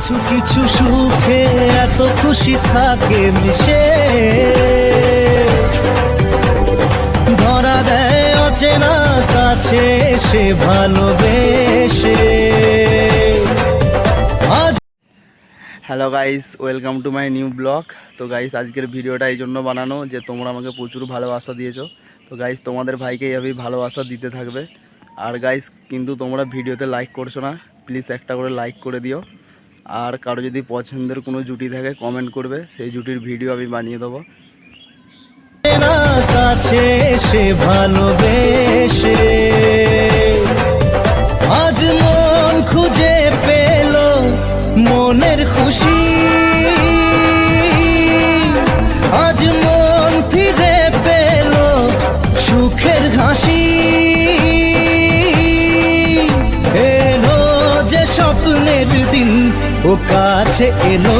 কিছু কিছু সুখে এত খুশি থাকে মিশে। ধরা দেয় অচেনা কাছে সে ভালোবেসে। Hello guys welcome to my new blog তো গাইস আজকের ভিডিওটা এই জন্য বানানো যে তোমরা আমাকে প্রচুর ভালোবাসা দিয়েছ। তো গাইস তোমাদের ভাইকে এইভাবেই ভালোবাসা দিতে থাকবে। আর গাইস কিন্তু তোমরা ভিডিওতে লাইক করছ না। প্লিজ একটা করে লাইক করে দিও। আর কারও যদি পছন্দের কোনো জুটি থাকে কমেন্ট করবে। সেই জুটির ভিডিও আমি বানিয়ে দেবো। কাছে সে ভালোবেসে আজ মন খুঁজে পেল মনের খুশি। আজ মন ফিরে পেল সুখের হাসি। দিন ও কাছে এলো।